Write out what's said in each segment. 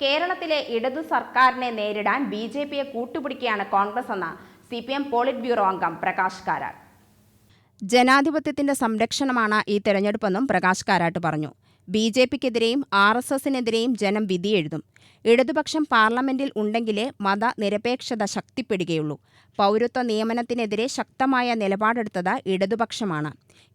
കേരളത്തിലെ ഇടതു സർക്കാരിനെ നേരിടാൻ ബി ജെ പിയെ കൂട്ടുപിടിക്കുകയാണ് കോൺഗ്രസ് എന്ന C P M polit bureau അംഗം പ്രകാശ് കാരാട്ട്. ജനാധിപത്യത്തിന്റെ സംരക്ഷണമാണ് ഈ തെരഞ്ഞെടുപ്പെന്നും പ്രകാശ് കാരാട്ട് പറഞ്ഞു. ബി ജെ പിക്കെതിരെയും ആർ എസ് എസിനെതിരെയും ജനം വിധിയെഴുതും. ഇടതുപക്ഷം പാർലമെന്റിൽ ഉണ്ടെങ്കിലേ മതനിരപേക്ഷത ശക്തിപ്പെടുകയുള്ളൂ. പൗരത്വ നിയമനത്തിനെതിരെ ശക്തമായ നിലപാടെടുത്തത് ഇടതുപക്ഷമാണ്.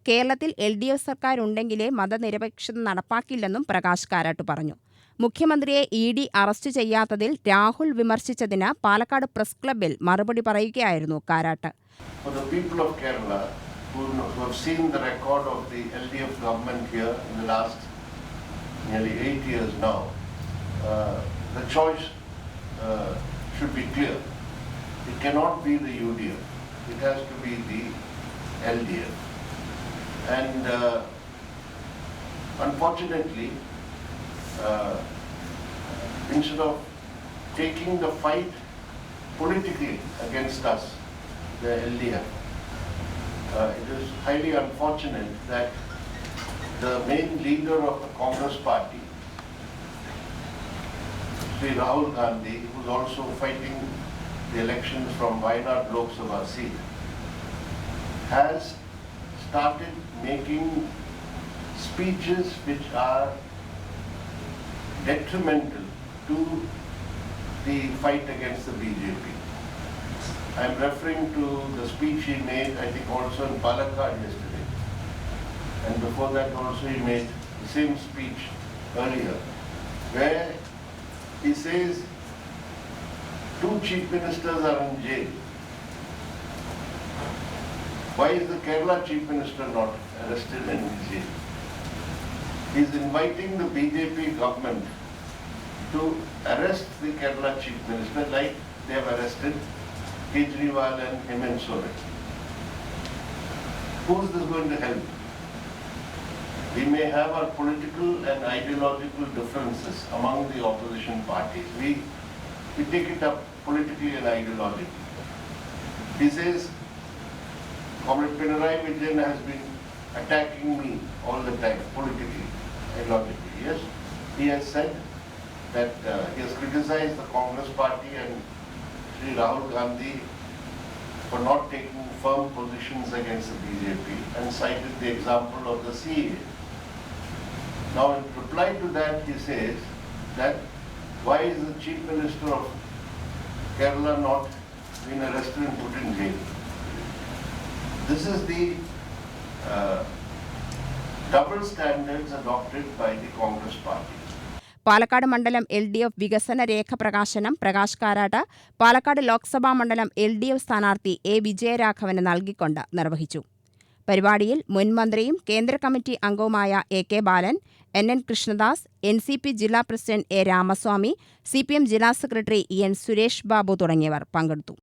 കേരളത്തിൽ എൽ ഡി എഫ് സർക്കാരുണ്ടെങ്കിലേ മതനിരപേക്ഷത നടപ്പാക്കില്ലെന്നും പ്രകാശ് കാരാട്ട് പറഞ്ഞു. മുഖ്യമന്ത്രിയെ ഇ ഡി അറസ്റ്റ് ചെയ്യാത്തതിൽ രാഹുൽ വിമർശിച്ചതിന് പാലക്കാട് പ്രസ് ക്ലബിൽ മറുപടി പറയുകയായിരുന്നു Karat should be clear. It cannot be the It has to be the LDF. And uh, unfortunately, uh, instead of taking the fight politically against us, the LDF, uh, it is highly unfortunate that the main leader of the Congress party, Sri Rahul Gandhi, who is also fighting the elections from Wayanad Lok Sabha seat, has started making speeches which are detrimental to the fight against the BJP. I am referring to the speech he made, I think also in Palakkad yesterday. And before that also he made the same speech earlier, where he says two chief ministers are in jail. Why is the Kerala chief minister not arrested and in jail? Is inviting the BJP government to arrest the Kerala chief minister like they have arrested Kejriwal and Hemant Soren. Who is this going to help? We may have our political and ideological differences among the opposition parties. We, we take it up politically and ideologically. He says, Comrade Pinarayi Vijayan has been attacking me all the time, politically, ideologically. Yes, he has said that uh, he has criticized the Congress party and Sri Rahul Gandhi for not taking firm positions against the BJP and cited the example of the CA. Now, in reply to that, he says that why is the Chief Minister of Kerala not been arrested and put in jail? This is the uh, Palakkad മണ്ഡലം L D F വികസന രേഖ പ്രകാശനം പ്രകാശ് കാരാട്ട് പാലക്കാട് ലോക്സഭാ മണ്ഡലം L D F സ്ഥാനാർത്ഥി A വിജയരാഘവന് നൽകിക്കൊണ്ട് നിർവഹിച്ചു. പരിപാടിയിൽ മുൻ മന്ത്രിയും കേന്ദ്ര കമ്മിറ്റി അംഗവുമായ A K Balan N N Krishnadas N C P ജില്ലാ president A Ramaswamy C P M ജില്ലാ secretary E N Suresh Babu തുടങ്ങിയവർ പങ്കെടുത്തു.